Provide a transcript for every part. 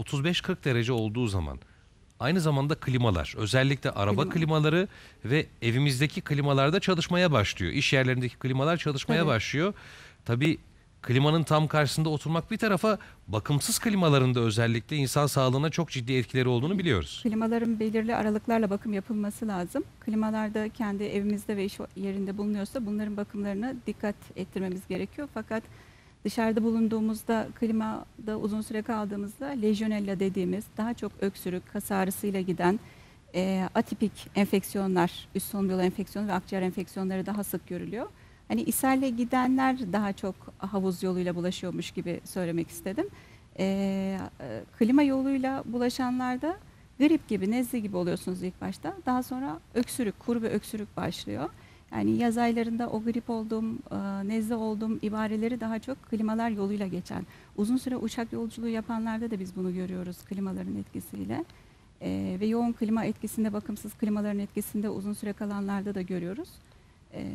35-40 derece olduğu zaman aynı zamanda klimalar, özellikle araba Klima. klimaları ve evimizdeki klimalarda çalışmaya başlıyor. İş yerlerindeki klimalar çalışmaya Tabii. başlıyor. Tabii klimanın tam karşısında oturmak bir tarafa bakımsız klimalarında özellikle insan sağlığına çok ciddi etkileri olduğunu biliyoruz. Klimaların belirli aralıklarla bakım yapılması lazım. Klimalarda kendi evimizde ve iş yerinde bulunuyorsa bunların bakımlarına dikkat ettirmemiz gerekiyor. Fakat dışarıda bulunduğumuzda klimada uzun süre kaldığımızda lejyonella dediğimiz daha çok öksürük, kas ağrısıyla giden e, atipik enfeksiyonlar, üst solunum yolu enfeksiyonu ve akciğer enfeksiyonları daha sık görülüyor. Hani ishalle gidenler daha çok havuz yoluyla bulaşıyormuş gibi söylemek istedim. E, klima yoluyla bulaşanlarda grip gibi, nezle gibi oluyorsunuz ilk başta. Daha sonra öksürük, kuru ve öksürük başlıyor. Yani yaz aylarında o grip oldum, e, nezle oldum ibareleri daha çok klimalar yoluyla geçen. Uzun süre uçak yolculuğu yapanlarda da biz bunu görüyoruz klimaların etkisiyle. E, ve yoğun klima etkisinde, bakımsız klimaların etkisinde uzun süre kalanlarda da görüyoruz. E,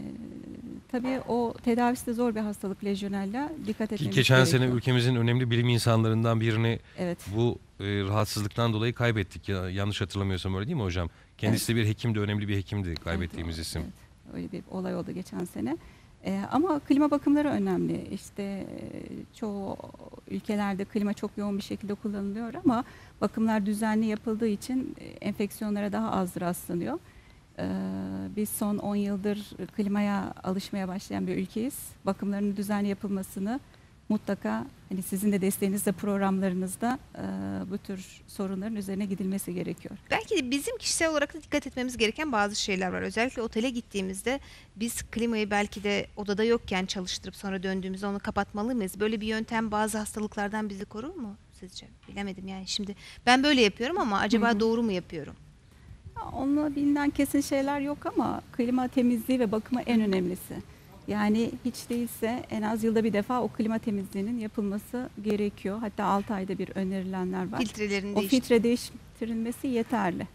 tabii o tedavisi de zor bir hastalık lejyonella. Dikkat etmemiz geçen sene gerekiyor. ülkemizin önemli bilim insanlarından birini Evet. bu e, rahatsızlıktan dolayı kaybettik. Ya, yanlış hatırlamıyorsam öyle değil mi hocam? Kendisi de bir hekimdi, önemli bir hekimdi kaybettiğimiz Evet, isim. Evet, öyle bir olay oldu geçen sene. Ee, ama klima bakımları önemli. İşte e, çoğu ülkelerde klima çok yoğun bir şekilde kullanılıyor ama bakımlar düzenli yapıldığı için e, enfeksiyonlara daha az rastlanıyor. Ee, biz son 10 yıldır klimaya alışmaya başlayan bir ülkeyiz. Bakımlarının düzenli yapılmasını mutlaka hani sizin de desteğinizle programlarınızda e, bu tür sorunların üzerine gidilmesi gerekiyor. Belki de bizim kişisel olarak da dikkat etmemiz gereken bazı şeyler var. Özellikle otele gittiğimizde biz klimayı belki de odada yokken çalıştırıp sonra döndüğümüzde onu kapatmalı mıyız? Böyle bir yöntem bazı hastalıklardan bizi korur mu sizce? Bilemedim yani şimdi. Ben böyle yapıyorum ama acaba Hı hı. doğru mu yapıyorum? Onunla bilinen kesin şeyler yok ama klima temizliği ve bakımı en önemlisi. Yani hiç değilse en az yılda bir defa o klima temizliğinin yapılması gerekiyor. Hatta 6 ayda bir önerilenler var. Filtrelerini O filtre değiştirilmesi yeterli.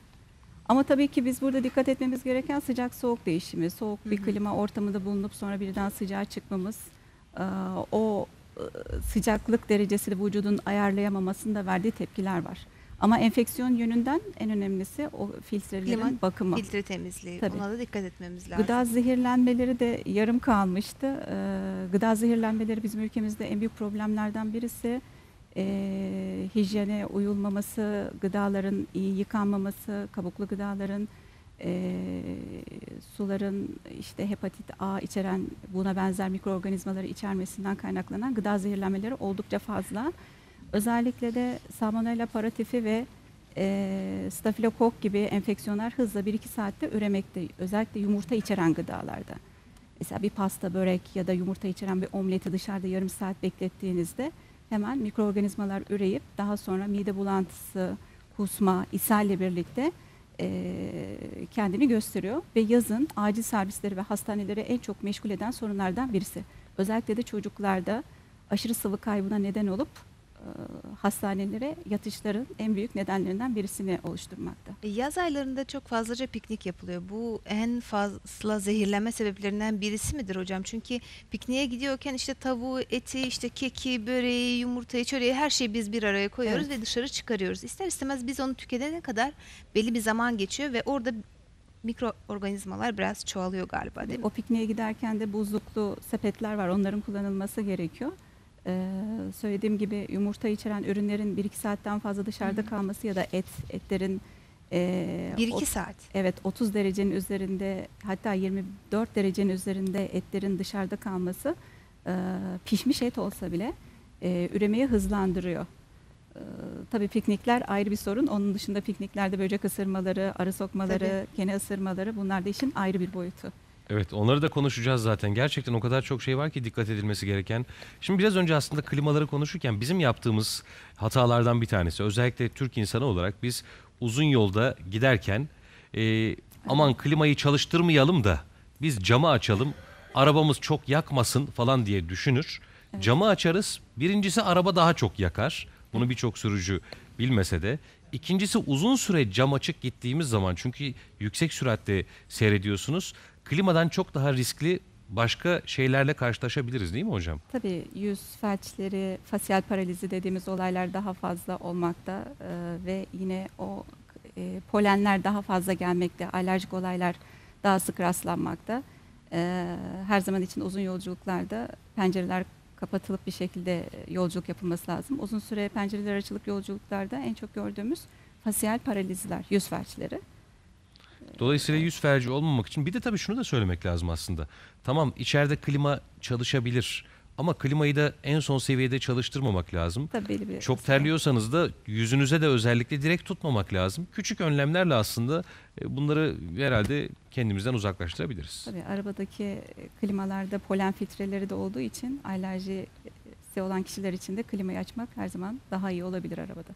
Ama tabii ki biz burada dikkat etmemiz gereken sıcak soğuk değişimi. Soğuk bir Hı hı. klima ortamında bulunup sonra birden sıcağa çıkmamız, e, o sıcaklık derecesi de vücudun ayarlayamamasında verdiği tepkiler var. Ama enfeksiyon yönünden en önemlisi o filtrelerin Klima, bakımı. Filtre temizliği. Tabii. Ona da dikkat etmemiz lazım. Gıda zehirlenmeleri de yarım kalmıştı. Ee, gıda zehirlenmeleri bizim ülkemizde en büyük problemlerden birisi. Ee, hijyene uyulmaması, gıdaların iyi yıkanmaması, kabuklu gıdaların, ee, suların işte hepatit A içeren buna benzer mikroorganizmaları içermesinden kaynaklanan gıda zehirlenmeleri oldukça fazla. Özellikle de Salmonella paratifi ve e, stafilokok gibi enfeksiyonlar hızla 1-2 saatte üremekte. Özellikle yumurta içeren gıdalarda. Mesela bir pasta, börek ya da yumurta içeren bir omleti dışarıda yarım saat beklettiğinizde hemen mikroorganizmalar üreyip daha sonra mide bulantısı, kusma, ishalle birlikte e, kendini gösteriyor. Ve yazın acil servisleri ve hastaneleri en çok meşgul eden sorunlardan birisi. Özellikle de çocuklarda aşırı sıvı kaybına neden olup hastanelere yatışların en büyük nedenlerinden birisini oluşturmakta. E, Yaz aylarında çok fazlaca piknik yapılıyor. Bu en fazla zehirlenme sebeplerinden birisi midir hocam? Çünkü pikniğe gidiyorken işte tavuğu, eti, işte keki, böreği, yumurtayı, çöreği her şeyi biz bir araya koyuyoruz Evet. ve dışarı çıkarıyoruz. İster istemez biz onu tüketene kadar belli bir zaman geçiyor ve orada mikroorganizmalar biraz çoğalıyor galiba değil mi? O pikniğe giderken de buzluklu sepetler var. Onların kullanılması gerekiyor. Ee, söylediğim gibi yumurta içeren ürünlerin 1-2 saatten fazla dışarıda Hı hı. kalması ya da et, etlerin e, Bir iki o- saat. evet 30 derecenin üzerinde hatta 24 derecenin üzerinde etlerin dışarıda kalması e, pişmiş et olsa bile e, üremeyi hızlandırıyor. E, tabii piknikler ayrı bir sorun. Onun dışında pikniklerde böcek ısırmaları, arı sokmaları, kene ısırmaları bunlar da işin ayrı bir boyutu. Evet onları da konuşacağız zaten. Gerçekten o kadar çok şey var ki dikkat edilmesi gereken. Şimdi biraz önce aslında klimaları konuşurken bizim yaptığımız hatalardan bir tanesi. Özellikle Türk insanı olarak biz uzun yolda giderken e, aman klimayı çalıştırmayalım da biz camı açalım arabamız çok yakmasın falan diye düşünür. Camı açarız. Birincisi araba daha çok yakar. Bunu birçok sürücü bilmese de. İkincisi uzun süre cam açık gittiğimiz zaman çünkü yüksek süratte seyrediyorsunuz. Klimadan çok daha riskli başka şeylerle karşılaşabiliriz değil mi hocam? Tabii yüz felçleri, fasyal paralizi dediğimiz olaylar daha fazla olmakta e, ve yine o e, polenler daha fazla gelmekte, alerjik olaylar daha sık rastlanmakta. E, her zaman için uzun yolculuklarda pencereler kapatılıp bir şekilde yolculuk yapılması lazım. Uzun süre pencereler açılıp yolculuklarda en çok gördüğümüz fasyal paralizler, yüz felçleri. Dolayısıyla yüz felci olmamak için bir de tabii şunu da söylemek lazım aslında. Tamam içeride klima çalışabilir ama klimayı da en son seviyede çalıştırmamak lazım. Tabii bir Çok terliyorsanız da yüzünüze de özellikle direkt tutmamak lazım. Küçük önlemlerle aslında e, bunları herhalde kendimizden uzaklaştırabiliriz. Tabii arabadaki e, klimalarda polen filtreleri de olduğu için alerjisi olan kişiler için de klimayı açmak her zaman daha iyi olabilir arabada.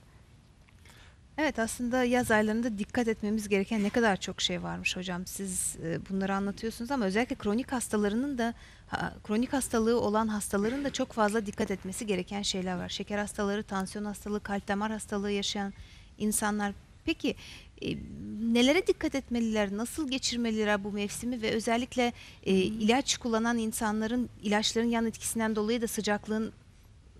Evet aslında yaz aylarında dikkat etmemiz gereken ne kadar çok şey varmış hocam. Siz e, bunları anlatıyorsunuz ama özellikle kronik hastalarının da kronik hastalığı olan hastaların da çok fazla dikkat etmesi gereken şeyler var. Şeker hastaları, tansiyon hastalığı, kalp damar hastalığı yaşayan insanlar. Peki e, nelere dikkat etmeliler? Nasıl geçirmeliler bu mevsimi ve özellikle e, ilaç kullanan insanların ilaçların yan etkisinden dolayı da sıcaklığın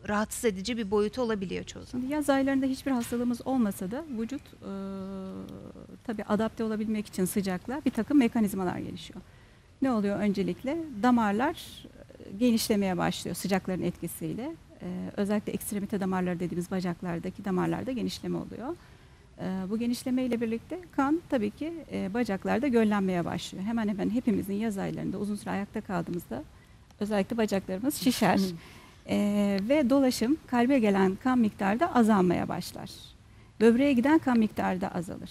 rahatsız edici bir boyutu olabiliyor çoğu zaman. Şimdi yaz aylarında hiçbir hastalığımız olmasa da vücut e, tabii adapte olabilmek için sıcaklığa bir takım mekanizmalar gelişiyor. Ne oluyor öncelikle? Damarlar genişlemeye başlıyor sıcakların etkisiyle. E, özellikle ekstremite damarları dediğimiz bacaklardaki damarlarda genişleme oluyor. E, bu genişleme ile birlikte kan tabii ki e, bacaklarda göllenmeye başlıyor. Hemen hemen hepimizin yaz aylarında uzun süre ayakta kaldığımızda özellikle bacaklarımız şişer. Ee, ve dolaşım kalbe gelen kan miktarı da azalmaya başlar. Böbreğe giden kan miktarı da azalır.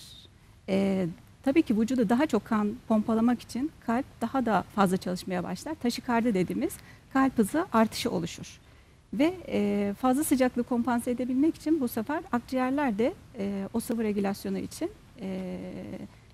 Ee, tabii ki vücuda daha çok kan pompalamak için kalp daha da fazla çalışmaya başlar. Taşikardi dediğimiz kalp hızı artışı oluşur. Ve e, fazla sıcaklığı kompanse edebilmek için bu sefer akciğerler de e, o sıvı regülasyonu için e,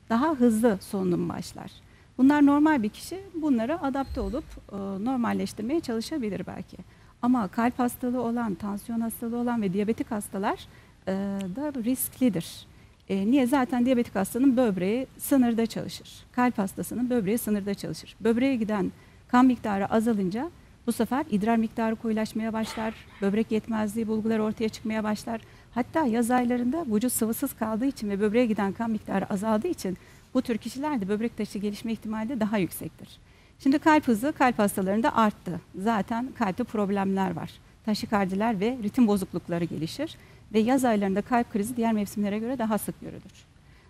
daha hızlı solunum başlar. Bunlar normal bir kişi bunlara adapte olup e, normalleştirmeye çalışabilir belki. Ama kalp hastalığı olan, tansiyon hastalığı olan ve diyabetik hastalar e, da risklidir. E, niye? Zaten diyabetik hastanın böbreği sınırda çalışır. Kalp hastasının böbreği sınırda çalışır. Böbreğe giden kan miktarı azalınca bu sefer idrar miktarı koyulaşmaya başlar. Böbrek yetmezliği bulguları ortaya çıkmaya başlar. Hatta yaz aylarında vücut sıvısız kaldığı için ve böbreğe giden kan miktarı azaldığı için bu tür kişilerde böbrek taşı gelişme ihtimali de daha yüksektir. Şimdi kalp hızı kalp hastalarında arttı. Zaten kalpte problemler var. Taşikardiler ve ritim bozuklukları gelişir ve yaz aylarında kalp krizi diğer mevsimlere göre daha sık görülür.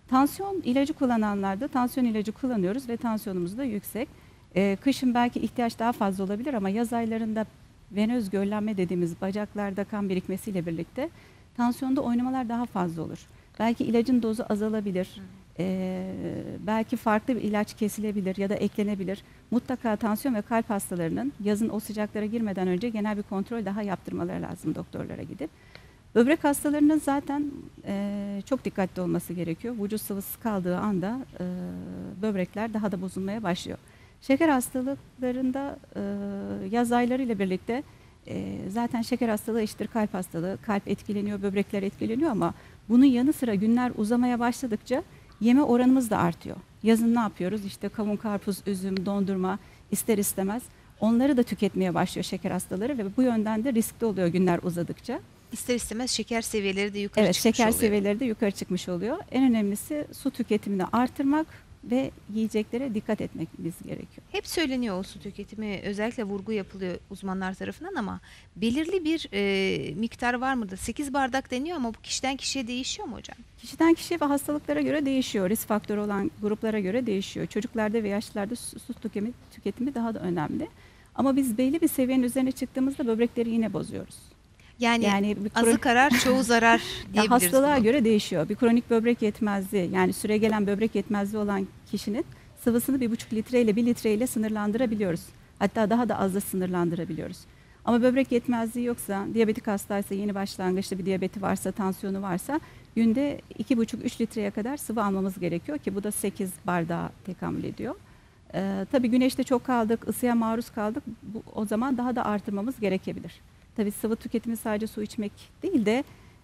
Tansiyon ilacı kullananlarda tansiyon ilacı kullanıyoruz ve tansiyonumuz da yüksek. Ee, kışın belki ihtiyaç daha fazla olabilir ama yaz aylarında venöz göllenme dediğimiz bacaklarda kan birikmesiyle birlikte tansiyonda oynamalar daha fazla olur. Belki ilacın dozu azalabilir. Ee, belki farklı bir ilaç kesilebilir ya da eklenebilir. Mutlaka tansiyon ve kalp hastalarının yazın o sıcaklara girmeden önce genel bir kontrol daha yaptırmaları lazım doktorlara gidip. Böbrek hastalarının zaten e, çok dikkatli olması gerekiyor. Vücut sıvısı kaldığı anda e, böbrekler daha da bozulmaya başlıyor. Şeker hastalıklarında e, yaz aylarıyla birlikte e, zaten şeker hastalığı eşittir kalp hastalığı. Kalp etkileniyor, böbrekler etkileniyor ama bunun yanı sıra günler uzamaya başladıkça yeme oranımız da artıyor. Yazın ne yapıyoruz? İşte kavun, karpuz, üzüm, dondurma ister istemez onları da tüketmeye başlıyor şeker hastaları ve bu yönden de riskli oluyor günler uzadıkça. İster istemez şeker seviyeleri de yukarı Evet, çıkmış şeker oluyor. seviyeleri de yukarı çıkmış oluyor. En önemlisi su tüketimini artırmak ve yiyeceklere dikkat etmemiz gerekiyor. Hep söyleniyor o su tüketimi özellikle vurgu yapılıyor uzmanlar tarafından ama belirli bir e, miktar var mıdır? 8 bardak deniyor ama bu kişiden kişiye değişiyor mu hocam? Kişiden kişiye ve hastalıklara göre değişiyor. Risk faktörü olan gruplara göre değişiyor. Çocuklarda ve yaşlılarda su, su tüketimi, tüketimi daha da önemli. Ama biz belli bir seviyenin üzerine çıktığımızda böbrekleri yine bozuyoruz. Yani, Yani bir azı kronik- karar çoğu zarar diyebiliriz. hastalığa buna. göre değişiyor. Bir kronik böbrek yetmezliği yani süre gelen böbrek yetmezliği olan kişinin sıvısını bir buçuk litre ile bir litre ile sınırlandırabiliyoruz. Hatta daha da az da sınırlandırabiliyoruz. Ama böbrek yetmezliği yoksa, diyabetik hastaysa, yeni başlangıçta bir diyabeti varsa, tansiyonu varsa günde iki buçuk üç litreye kadar sıvı almamız gerekiyor ki bu da 8 bardağa tekamül ediyor. Ee, tabii güneşte çok kaldık, ısıya maruz kaldık. Bu, o zaman daha da artırmamız gerekebilir. Tabii sıvı tüketimi sadece su içmek değil de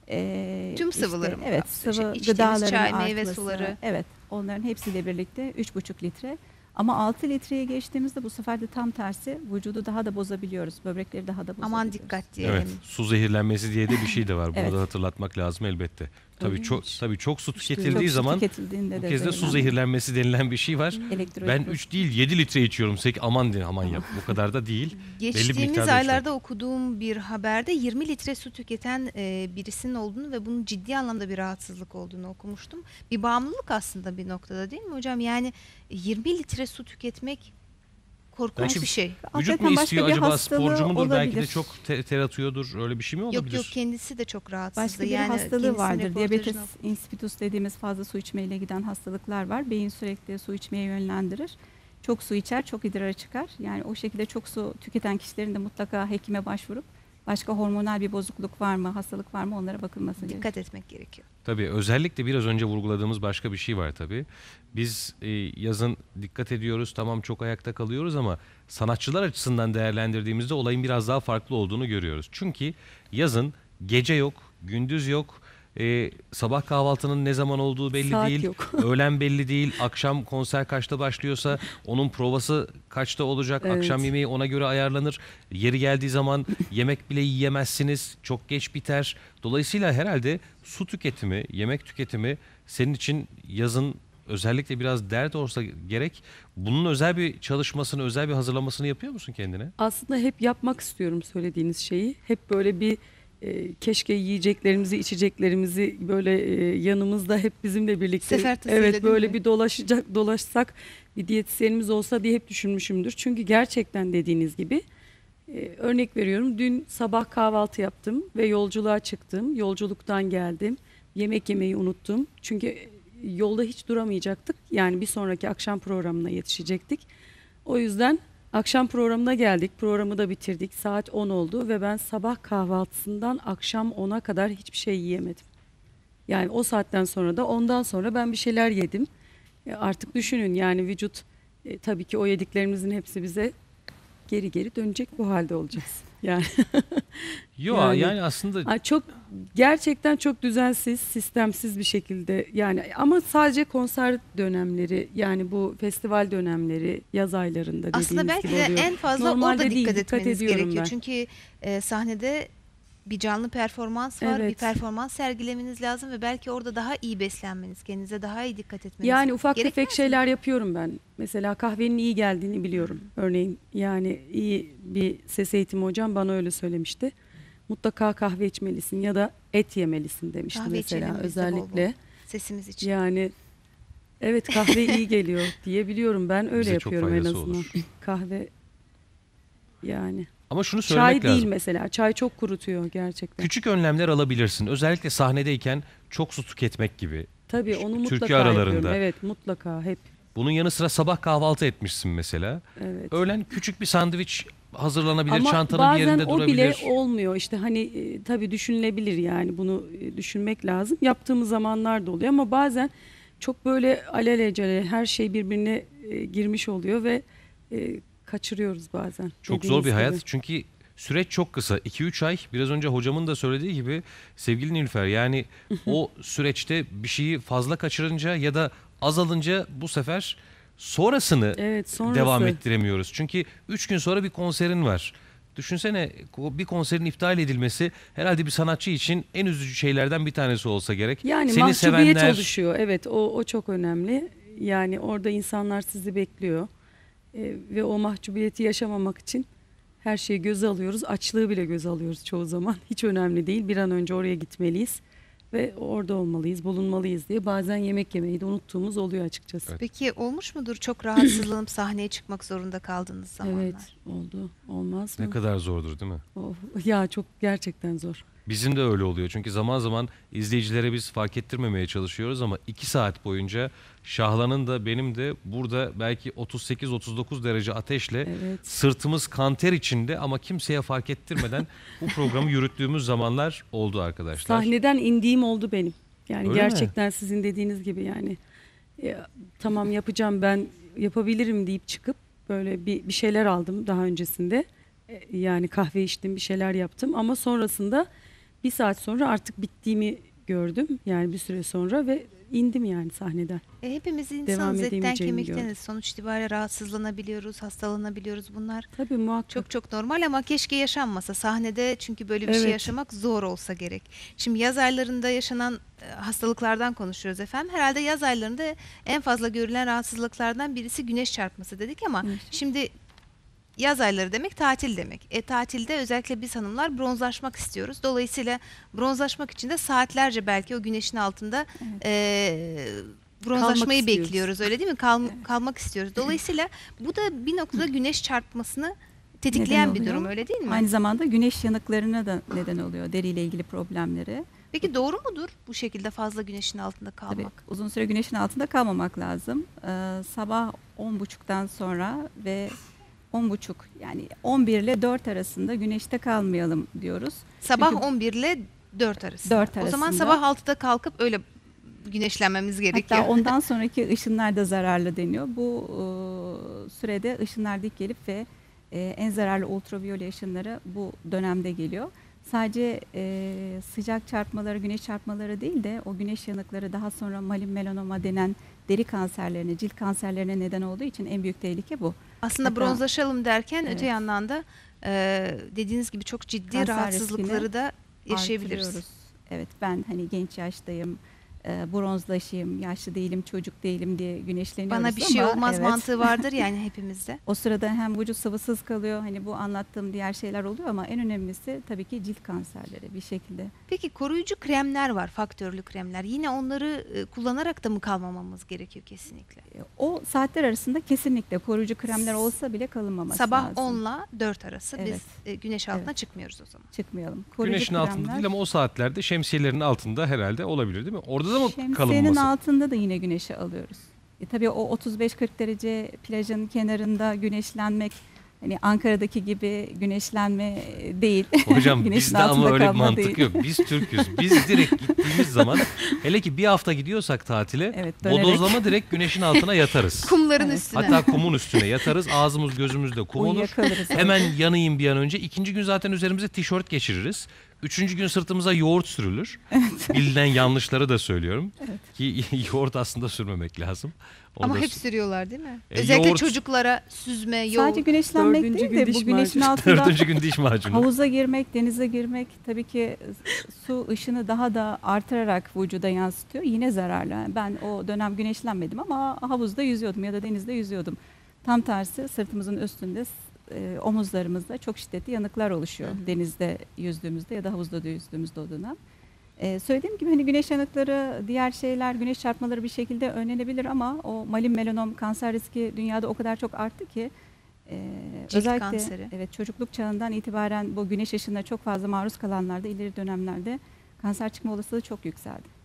e, Tüm işte, sıvıları mı Evet, sıvı İçtiğimiz gıdaların çay, meyve artması, suları. Evet, onların hepsiyle birlikte 3,5 litre. Ama 6 litreye geçtiğimizde bu sefer de tam tersi vücudu daha da bozabiliyoruz. Böbrekleri daha da bozabiliyoruz. Aman dikkat diyelim. Evet, su zehirlenmesi diye de bir şey de var. Bunu Evet. da hatırlatmak lazım elbette. Tabii çok tabii çok su Çok tüketildiği su zaman bu de kez de su zehirlenme. zehirlenmesi denilen bir şey var. Ben bozukluğu. 3 değil 7 litre içiyorum. Sek aman diye aman yap. Bu kadar da değil. Geçtiğimiz miktarda aylarda okuduğum bir haberde 20 litre su tüketen e, birisinin olduğunu ve bunun ciddi anlamda bir rahatsızlık olduğunu okumuştum. Bir bağımlılık aslında bir noktada değil mi hocam? Yani 20 litre su tüketmek korkunç Belki- bir şey. Vücut Hakikaten mu başka istiyor bir acaba hastalığı sporcu mudur belki de olabilir. çok te- ter atıyordur öyle bir şey mi olabilir? Yok yok kendisi de çok rahatsızdı. Başka bir yani hastalığı kendisinin vardır. reportajını Diyabetes okudum. insipidus dediğimiz fazla su içmeyle giden hastalıklar var. Beyin sürekli su içmeye yönlendirir. Çok su içer, çok idrara çıkar. Yani o şekilde çok su tüketen kişilerin de mutlaka hekime başvurup başka hormonal bir bozukluk var mı, hastalık var mı onlara bakılması gerekiyor. Dikkat etmek gerekiyor. Tabii özellikle biraz önce vurguladığımız başka bir şey var tabii. Biz e, yazın dikkat ediyoruz tamam çok ayakta kalıyoruz ama sanatçılar açısından değerlendirdiğimizde olayın biraz daha farklı olduğunu görüyoruz. Çünkü yazın gece yok, gündüz yok, e, sabah kahvaltının ne zaman olduğu belli Saat değil, yok. öğlen belli değil, akşam konser kaçta başlıyorsa onun provası kaçta olacak, Evet. akşam yemeği ona göre ayarlanır. Yeri geldiği zaman yemek bile yiyemezsiniz, çok geç biter. Dolayısıyla herhalde su tüketimi, yemek tüketimi senin için yazın özellikle biraz dert olsa gerek. Bunun özel bir çalışmasını, özel bir hazırlamasını yapıyor musun kendine? Aslında hep yapmak istiyorum söylediğiniz şeyi. Hep böyle bir e, keşke yiyeceklerimizi, içeceklerimizi böyle e, yanımızda hep bizimle birlikte. Sefer tasıyla evet değil böyle mi? bir dolaşacak dolaşsak bir diyetisyenimiz olsa diye hep düşünmüşümdür. Çünkü gerçekten dediğiniz gibi e, örnek veriyorum. Dün sabah kahvaltı yaptım ve yolculuğa çıktım. Yolculuktan geldim. Yemek yemeyi unuttum. Çünkü e, yolda hiç duramayacaktık. Yani bir sonraki akşam programına yetişecektik. O yüzden akşam programına geldik. Programı da bitirdik. Saat 10 oldu ve ben sabah kahvaltısından akşam 10'a kadar hiçbir şey yiyemedim. Yani o saatten sonra da ondan sonra ben bir şeyler yedim. E, artık düşünün yani vücut e, tabii ki o yediklerimizin hepsi bize geri geri dönecek bu halde olacağız. Yani Yok yani, Yani- aslında çok gerçekten çok düzensiz, sistemsiz bir şekilde yani ama sadece konser dönemleri yani bu festival dönemleri yaz aylarında dediğiniz Aslında belki gibi de oluyor. en fazla Normalde orada değil, dikkat dikkat etmeniz ediyorum gerekiyor. ben. Çünkü e, sahnede bir canlı performans var. Bir Evet. performans sergilemeniz lazım ve belki orada daha iyi beslenmeniz, kendinize daha iyi dikkat etmeniz Yani ufak gerekmez tefek mi? şeyler yapıyorum ben. Mesela kahvenin iyi geldiğini biliyorum. Örneğin yani iyi bir ses eğitimi hocam bana öyle söylemişti. Mutlaka kahve içmelisin ya da et yemelisin demişti Kahve mesela de bol bol. özellikle. Sesimiz için. Yani evet kahve iyi geliyor diye biliyorum ben öyle Bize çok yapıyorum en azından. olur. Kahve yani ama şunu çay söylemek değil lazım. mesela. Çay çok kurutuyor gerçekten. Küçük önlemler alabilirsin. Özellikle sahnedeyken çok su tüketmek gibi. Tabii onu Türkü mutlaka aralarında. yapıyorum. Evet mutlaka hep. Bunun yanı sıra sabah kahvaltı etmişsin mesela. Evet. Öğlen küçük bir sandviç hazırlanabilir, Ama çantanın bir bazen yerinde o durabilir. bile olmuyor. İşte hani e, tabii düşünülebilir yani bunu e, düşünmek lazım. Yaptığımız zamanlar da oluyor ama bazen çok böyle alelacele her şey birbirine e, girmiş oluyor ve e, kaçırıyoruz bazen. Çok zor bir hayat gibi. çünkü süreç çok kısa. 2-3 ay biraz önce hocamın da söylediği gibi sevgili Nilüfer yani o süreçte bir şeyi fazla kaçırınca ya da azalınca bu sefer sonrasını Evet sonrası. devam ettiremiyoruz. Çünkü 3 gün sonra bir konserin var. Düşünsene bir konserin iptal edilmesi herhalde bir sanatçı için en üzücü şeylerden bir tanesi olsa gerek. Yani Seni mahcubiyet sevenler- oluşuyor. Evet o, o çok önemli. Yani orada insanlar sizi bekliyor. E, ve o mahcubiyeti yaşamamak için her şeyi göze alıyoruz. Açlığı bile göze alıyoruz çoğu zaman. Hiç önemli değil. Bir an önce oraya gitmeliyiz. Ve orada olmalıyız, bulunmalıyız diye bazen yemek yemeyi de unuttuğumuz oluyor açıkçası. Evet. Peki olmuş mudur çok rahatsızlanıp sahneye çıkmak zorunda kaldığınız zamanlar? Evet, oldu. Olmaz Ne mı? kadar zordur değil mi? Of, ya çok gerçekten zor. Bizim de öyle oluyor. Çünkü zaman zaman izleyicilere biz fark ettirmemeye çalışıyoruz ama 2 saat boyunca Şahlan'ın da benim de burada belki 38-39 derece ateşle Evet. sırtımız kanter içinde ama kimseye fark ettirmeden bu programı yürüttüğümüz zamanlar oldu arkadaşlar. Sahneden indiğim oldu benim. Yani Öyle mi? gerçekten sizin dediğiniz gibi yani ya, tamam yapacağım ben yapabilirim deyip çıkıp böyle bir, bir şeyler aldım daha öncesinde. E, Yani kahve içtim bir şeyler yaptım ama sonrasında bir saat sonra artık bittiğimi gördüm. Yani bir süre sonra ve indim yani sahneden. E, hepimiz insanız, etten kemikteniz. gördüm. Sonuç itibariyle rahatsızlanabiliyoruz, hastalanabiliyoruz. Bunlar Tabii muhakkak. çok çok normal ama keşke yaşanmasa. Sahnede çünkü böyle bir şey Evet. yaşamak zor olsa gerek. Şimdi yaz aylarında yaşanan e, hastalıklardan konuşuyoruz efendim. Herhalde yaz aylarında en fazla görülen rahatsızlıklardan birisi güneş çarpması dedik ama Güneş. şimdi yaz ayları demek tatil demek. E tatilde özellikle biz hanımlar bronzlaşmak istiyoruz. Dolayısıyla bronzlaşmak için de saatlerce belki o güneşin altında e, bronzlaşmayı bekliyoruz öyle değil mi? Kal- kalmak istiyoruz. Dolayısıyla bu da bir noktada güneş çarpmasını tetikleyen bir durum öyle değil mi? Aynı zamanda güneş yanıklarına da neden oluyor deriyle ilgili problemleri. Peki doğru mudur bu şekilde fazla güneşin altında Tabii kalmak? uzun süre güneşin altında kalmamak lazım. Ee, sabah 10.30'dan sonra ve 10.30 yani 11 ile 4 arasında güneşte kalmayalım diyoruz. Sabah Çünkü- 11 ile 4 arası. 4 O zaman arasında. sabah 6'da kalkıp öyle güneşlenmemiz gerekiyor. Hatta ondan sonraki ışınlar da zararlı deniyor. Bu e, sürede ışınlar dik gelip ve e, en zararlı ultraviyole ışınları bu dönemde geliyor. Sadece e, sıcak çarpmaları, güneş çarpmaları değil de o güneş yanıkları daha sonra malin melanoma denen deri kanserlerine, cilt kanserlerine neden olduğu için en büyük tehlike bu. Aslında Hatta- bronzlaşalım derken Evet. öte yandan da e, dediğiniz gibi çok ciddi Kanser rahatsızlıkları da yaşayabiliriz. Evet ben hani genç yaştayım, e, bronzlaşayım, yaşlı değilim, çocuk değilim diye güneşleniyoruz Bana bir şey ama olmaz evet. mantığı vardır yani hepimizde. O sırada hem vücut sıvısız kalıyor hani bu anlattığım diğer şeyler oluyor ama en önemlisi tabii ki cilt kanserleri bir şekilde. Peki koruyucu kremler var, faktörlü kremler. Yine onları e, kullanarak da mı kalmamamız gerekiyor kesinlikle? E, O saatler arasında kesinlikle koruyucu kremler olsa bile kalınmaması Sabah lazım. 10 ile 4 arası Evet. biz e, güneş altına Evet. çıkmıyoruz o zaman. çıkmayalım. Koruyucu Güneşin altında kremler- değil ama o saatlerde şemsiyelerin altında herhalde olabilir değil mi? Orada da mı Şemsiyenin kalınması? altında da yine güneşi alıyoruz. E, tabii o 35-40 derece plajın kenarında güneşlenmek hani Ankara'daki gibi güneşlenme e, değil. Hocam bizde ama altında öyle bir mantık değil. yok. Biz Türk'üz. Biz direkt gittiğimiz zaman hele ki bir hafta gidiyorsak tatile Evet, dönerek. bodozlama direkt güneşin altına yatarız. Kumların Evet. üstüne. Hatta kumun üstüne yatarız. Ağzımız gözümüz de kum olur. Hemen yanayım bir an önce. İkinci gün zaten üzerimize tişört geçiririz. Üçüncü gün sırtımıza yoğurt sürülür. Bilinen yanlışları da söylüyorum. Ki yoğurt aslında sürmemek lazım. Onu Ama da hep sü- sürüyorlar değil mi? E, Özellikle yoğurt- çocuklara süzme, yoğurt. Sadece güneşlenmek Dördüncü değil gün de diş bu güneşin macunu. altında Dördüncü gün diş macunu. havuza girmek, denize girmek tabii ki su ışını daha da artırarak vücuda yansıtıyor. Yine zararlı. Ben o dönem güneşlenmedim ama havuzda yüzüyordum ya da denizde yüzüyordum. Tam tersi sırtımızın üstünde e, omuzlarımızda çok şiddetli yanıklar oluşuyor. Denizde yüzdüğümüzde ya da havuzda da yüzdüğümüzde o dönem. E, söylediğim gibi hani güneş yanıkları, diğer şeyler, güneş çarpmaları bir şekilde önlenebilir ama o malin melanom kanser riski dünyada o kadar çok arttı ki e, Cilt özellikle kanseri. evet çocukluk çağından itibaren bu güneş ışığına çok fazla maruz kalanlarda ileri dönemlerde kanser çıkma olasılığı çok yükseldi.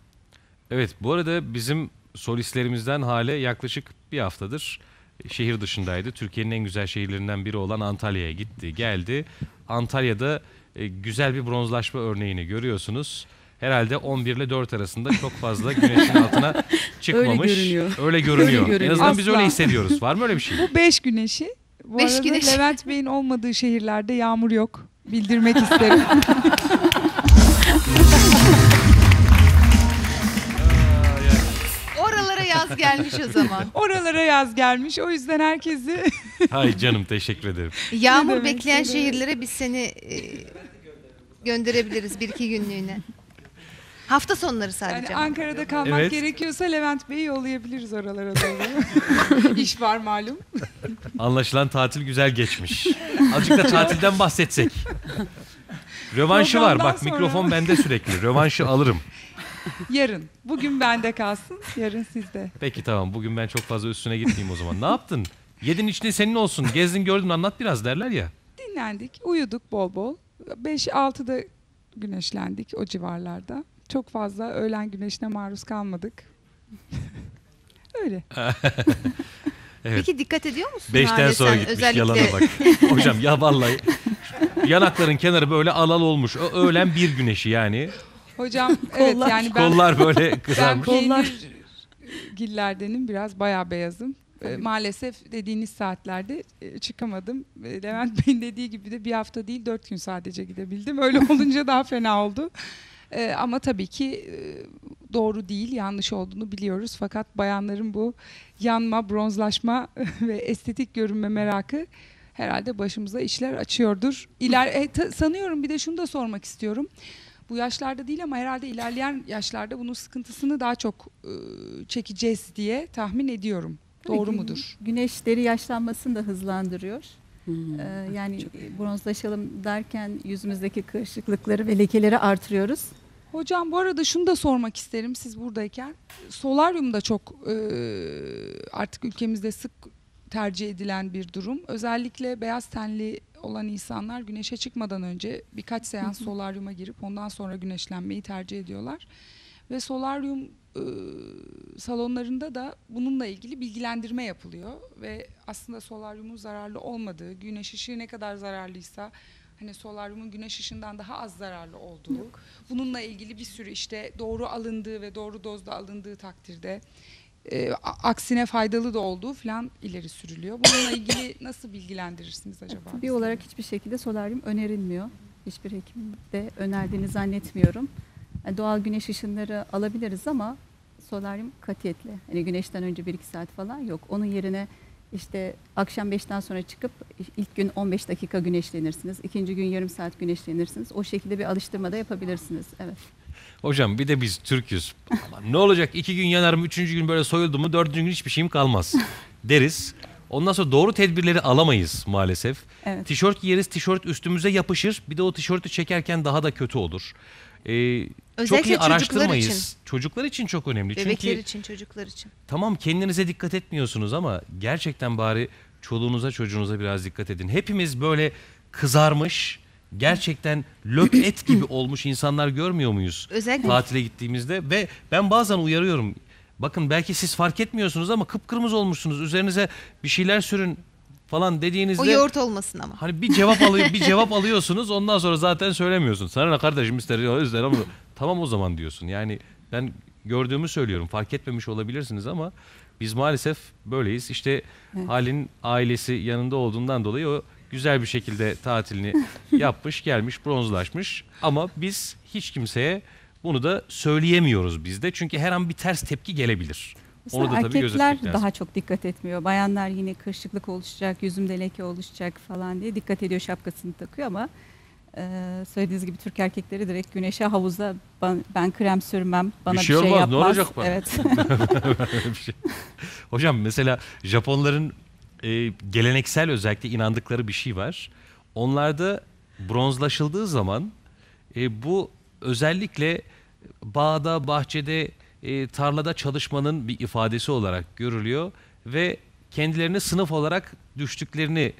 Evet bu arada bizim solistlerimizden Hale yaklaşık bir haftadır şehir dışındaydı. Türkiye'nin en güzel şehirlerinden biri olan Antalya'ya gitti geldi. Antalya'da e, güzel bir bronzlaşma örneğini görüyorsunuz. Herhalde 11 ile 4 arasında çok fazla güneşin altına çıkmamış. görünüyor. Öyle görünüyor. Öyle En azından biz görünüyor. öyle hissediyoruz. Var mı öyle bir şey? Bu beş güneşi. Bu Beş arada güneş. Levent Bey'in olmadığı şehirlerde yağmur yok. Bildirmek isterim. Yaz gelmiş o zaman. Oralara yaz gelmiş. O yüzden herkesi Hay canım teşekkür ederim. Yağmur demek, bekleyen şehirlere biz seni e, gönderebiliriz bir iki günlüğüne. Hafta sonları sadece. yani ama. Ankara'da kalmak Evet. gerekiyorsa Levent Bey'i yollayabiliriz oralara doğru. İş var malum. Anlaşılan tatil güzel geçmiş. Azıcık da tatilden bahsetsek. Rövanşı var. Programdan Bak sonra. mikrofon bende sürekli. Rövanşı alırım. Yarın. Bugün bende kalsın. Yarın sizde. Peki tamam bugün ben çok fazla üstüne gitmeyeyim o zaman. Ne yaptın? Yedin içtin senin olsun. Gezdin gördün anlat biraz derler ya. Dinlendik. Uyuduk bol bol. 5-6'da güneşlendik o civarlarda. Çok fazla öğlen güneşine maruz kalmadık. Öyle. Evet. Peki dikkat ediyor musun? Beşten sonra sen? gitmiş Özellikle yalana bak. Hocam ya vallahi yanakların kenarı böyle alal olmuş. O öğlen bir güneşi yani. Hocam evet Kollar. yani ben Kollar böyle ben kızarmış. Kollar. peynir gillerdenim biraz bayağı beyazım. Ee, maalesef dediğiniz saatlerde e, çıkamadım. E, Levent Bey'in dediği gibi de bir hafta değil dört gün sadece gidebildim. Öyle olunca daha fena oldu. Ee, ama tabii ki e, doğru değil, yanlış olduğunu biliyoruz. Fakat bayanların bu yanma, bronzlaşma ve estetik görünme merakı herhalde başımıza işler açıyordur. İler e, sanıyorum bir de şunu da sormak istiyorum. Bu yaşlarda değil ama herhalde ilerleyen yaşlarda bunun sıkıntısını daha çok e, çekeceğiz diye tahmin ediyorum. Tabii Doğru mudur? Güneş deri yaşlanmasını da hızlandırıyor. Hmm. Ee, yani bronzlaşalım derken yüzümüzdeki kırışıklıkları ve lekeleri artırıyoruz. Hocam bu arada şunu da sormak isterim siz buradayken. Solaryum da çok e, artık ülkemizde sık tercih edilen bir durum. Özellikle beyaz tenli olan insanlar güneşe çıkmadan önce birkaç seans solaryuma girip ondan sonra güneşlenmeyi tercih ediyorlar. Ve solaryum e, salonlarında da bununla ilgili bilgilendirme yapılıyor. Ve aslında solaryumun zararlı olmadığı, güneş ışığı ne kadar zararlıysa hani solaryumun güneş ışığından daha az zararlı olduğu, bununla ilgili bir sürü işte doğru alındığı ve doğru dozda alındığı takdirde e, aksine faydalı da olduğu falan ileri sürülüyor. Bununla ilgili nasıl bilgilendirirsiniz acaba? Tıbbi olarak hiçbir şekilde solaryum önerilmiyor. Hiçbir hekim de önerdiğini zannetmiyorum. Yani doğal güneş ışınları alabiliriz ama solaryum katiyetle. Hani güneşten önce 1-2 saat falan yok. Onun yerine işte akşam 5'ten sonra çıkıp ilk gün 15 dakika güneşlenirsiniz. ikinci gün yarım saat güneşlenirsiniz. O şekilde bir alıştırma da yapabilirsiniz. Evet. Hocam bir de biz Türk'üz. Aman ne olacak iki gün yanarım, üçüncü gün böyle soyuldu mu dördüncü gün hiçbir şeyim kalmaz deriz. Ondan sonra doğru tedbirleri alamayız maalesef. Evet. Tişört giyeriz, tişört üstümüze yapışır. Bir de o tişörtü çekerken daha da kötü olur. Ee, çok iyi çocuklar araştırmayız. için. Çocuklar için çok önemli. Bebekler Çünkü için, çocuklar için. tamam kendinize dikkat etmiyorsunuz ama gerçekten bari çoluğunuza çocuğunuza biraz dikkat edin. Hepimiz böyle kızarmış, gerçekten löp et gibi olmuş insanlar görmüyor muyuz? Özellikle tatile gittiğimizde ve ben bazen uyarıyorum. Bakın belki siz fark etmiyorsunuz ama kıpkırmızı olmuşsunuz. Üzerinize bir şeyler sürün falan dediğinizde o yoğurt olmasın ama. hani bir cevap alıyor bir cevap alıyorsunuz. Ondan sonra zaten söylemiyorsun. Sana ne kardeşim ister ister ama tamam o zaman diyorsun. Yani ben gördüğümü söylüyorum. Fark etmemiş olabilirsiniz ama biz maalesef böyleyiz. İşte Evet. Halin ailesi yanında olduğundan dolayı o güzel bir şekilde tatilini yapmış, gelmiş, bronzlaşmış. Ama biz hiç kimseye bunu da söyleyemiyoruz biz de. Çünkü her an bir ters tepki gelebilir. Onu da Mesela tabii erkekler lazım. daha çok dikkat etmiyor. Bayanlar yine kırışıklık oluşacak, yüzümde leke oluşacak falan diye dikkat ediyor şapkasını takıyor ama e, söylediğiniz gibi Türk erkekleri direkt güneşe havuza ben, ben krem sürmem bana bir şey şey, olmaz, ne yapmaz. olacak bana? Evet. Bir şey. Hocam mesela Japonların e, geleneksel özellikle inandıkları bir şey var. Onlarda bronzlaşıldığı zaman e, bu özellikle bağda, bahçede, e, tarlada çalışmanın bir ifadesi olarak görülüyor ve kendilerini sınıf olarak düştüklerini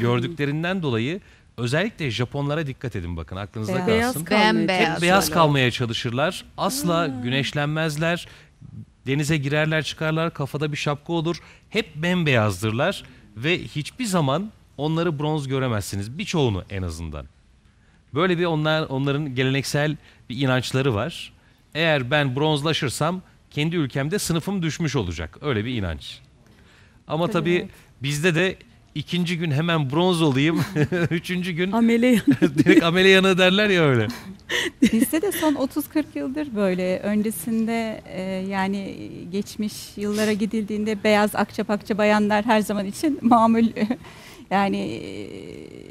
gördüklerinden dolayı özellikle Japonlara dikkat edin bakın aklınızda Beyaz. Beyaz kalsın. kalmaya Bembeyaz. Hep beyaz kalmaya çalışırlar. Asla güneşlenmezler. Denize girerler çıkarlar kafada bir şapka olur. Hep bembeyazdır ve hiçbir zaman onları bronz göremezsiniz. Birçoğunu en azından. Böyle bir onlar onların geleneksel bir inançları var. Eğer ben bronzlaşırsam kendi ülkemde sınıfım düşmüş olacak. Öyle bir inanç. Ama Tabii, tabii bizde de ikinci gün hemen bronz olayım. Üçüncü gün Amele direkt amele yanı derler ya öyle. Bizde de son 30-40 yıldır böyle. Öncesinde e, yani geçmiş yıllara gidildiğinde beyaz akça pakça bayanlar her zaman için mamul yani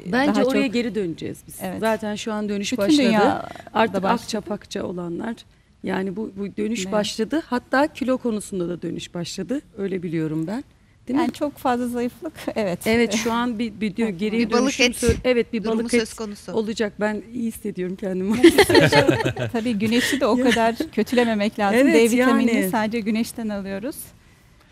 e, Bence daha oraya çok geri döneceğiz biz. Evet. Zaten şu an dönüş bütün başladı. dünya Artık başladı. akça pakça olanlar yani bu, bu dönüş Evet. başladı. Hatta kilo konusunda da dönüş başladı. Öyle biliyorum ben. Değil yani mi? çok fazla zayıflık evet. Evet şu an bir, bir diyor, geri Bir balık dönüşüm et sö- evet bir Durumu balık söz et konusu. olacak. Ben iyi hissediyorum kendimi. Tabii güneşi de o kadar kötülememek lazım. Evet, D vitaminini yani. sadece güneşten alıyoruz.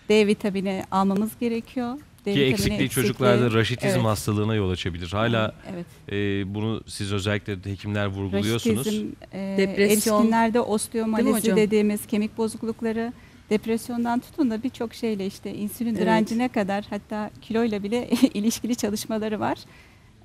D vitamini almamız gerekiyor. D Ki eksikliği eksikliği- çocuklarda raşitizm Evet. hastalığına yol açabilir. Hala Evet. e, bunu siz özellikle hekimler vurguluyorsunuz. Raşitizm, e, Depresyon. erişkinlerde Değil mi osteomalizi hocam? dediğimiz kemik bozuklukları, depresyondan tutun da birçok şeyle işte insülin Evet. direncine kadar hatta kiloyla bile ilişkili çalışmaları var.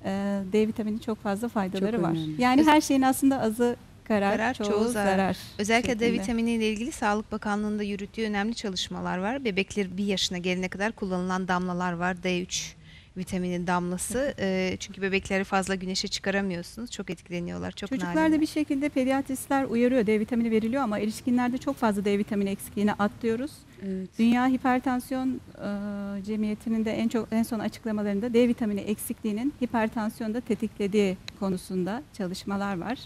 E, D vitamini çok fazla faydaları Çok var. önemli. Yani her şeyin aslında azı karar, Karar, çoğu, çoğu zarar. zarar. Özellikle D şeklinde. vitamini ile ilgili Sağlık Bakanlığı'nda yürüttüğü önemli çalışmalar var. Bebekler bir yaşına gelene kadar kullanılan damlalar var. D3 vitaminin damlası. Ee, çünkü bebekleri fazla güneşe çıkaramıyorsunuz. Çok etkileniyorlar. Çok Çocuklarda narin. bir şekilde pediatristler uyarıyor D vitamini veriliyor ama erişkinlerde çok fazla D vitamini eksikliğini atlıyoruz. Evet. Dünya Hipertansiyon e, Cemiyeti'nin de en çok en son açıklamalarında D vitamini eksikliğinin hipertansiyonda tetiklediği konusunda çalışmalar var.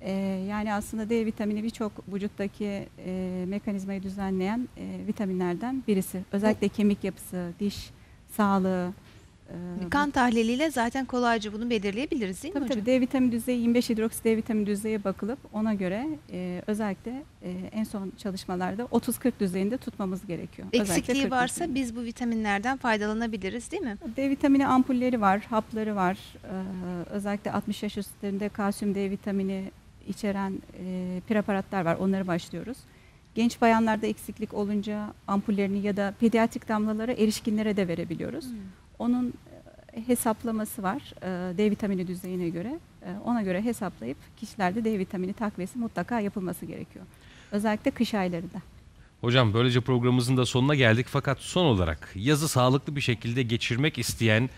E, yani aslında D vitamini birçok vücuttaki e, mekanizmayı düzenleyen e, vitaminlerden birisi. Özellikle kemik yapısı, diş sağlığı. E, Kan tahliliyle zaten kolayca bunu belirleyebiliriz değil mi Tabii hocam? tabii D vitamini düzeyi 25 hidroksi D vitamini düzeyi bakılıp ona göre e, özellikle e, en son çalışmalarda 30-40 düzeyinde tutmamız gerekiyor. Eksikliği 40 varsa düzeyinde. biz bu vitaminlerden faydalanabiliriz değil mi? D vitamini ampulleri var, hapları var. Ee, özellikle 60 yaş üstlerinde kalsiyum D vitamini içeren e, preparatlar var. Onları başlıyoruz. Genç bayanlarda eksiklik olunca ampullerini ya da pediatrik damlaları erişkinlere de verebiliyoruz. Onun e, hesaplaması var e, D vitamini düzeyine göre. E, ona göre hesaplayıp kişilerde D vitamini takviyesi mutlaka yapılması gerekiyor. Özellikle kış aylarında. Hocam böylece programımızın da sonuna geldik fakat son olarak yazı sağlıklı bir şekilde geçirmek isteyen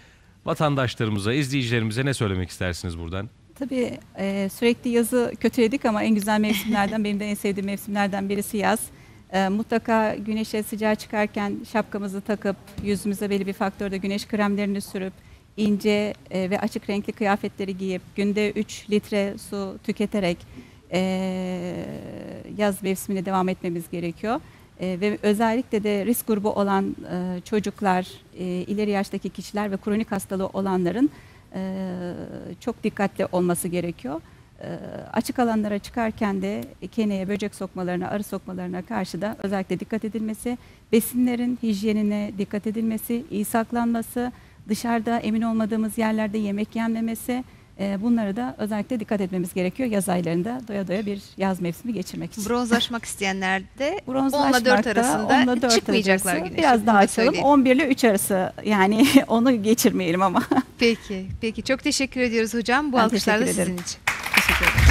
vatandaşlarımıza, izleyicilerimize ne söylemek istersiniz buradan? Tabii e, sürekli yazı kötüledik ama en güzel mevsimlerden benim de en sevdiğim mevsimlerden birisi yaz. E, mutlaka güneşe sıcağı çıkarken şapkamızı takıp yüzümüze belli bir faktörde güneş kremlerini sürüp ince e, ve açık renkli kıyafetleri giyip günde 3 litre su tüketerek e, yaz mevsimine devam etmemiz gerekiyor. E, ve özellikle de risk grubu olan e, çocuklar, e, ileri yaştaki kişiler ve kronik hastalığı olanların e, çok dikkatli olması gerekiyor. E, açık alanlara çıkarken de keneye, böcek sokmalarına, arı sokmalarına karşı da özellikle dikkat edilmesi, besinlerin hijyenine dikkat edilmesi, iyi saklanması, dışarıda emin olmadığımız yerlerde yemek yenmemesi, e, bunlara da özellikle dikkat etmemiz gerekiyor yaz aylarında doya doya bir yaz mevsimi geçirmek için. Bronzlaşmak isteyenler de 10 ile 4 Bronzlaşmakta arasında 10'la 4 çıkmayacaklar arası, güneşe. Biraz daha da açalım. söyleyelim. 11 ile 3 arası yani onu geçirmeyelim ama. Peki, peki. Çok teşekkür ediyoruz hocam. Bu Ben alkışlar da sizin için. Teşekkür ederim.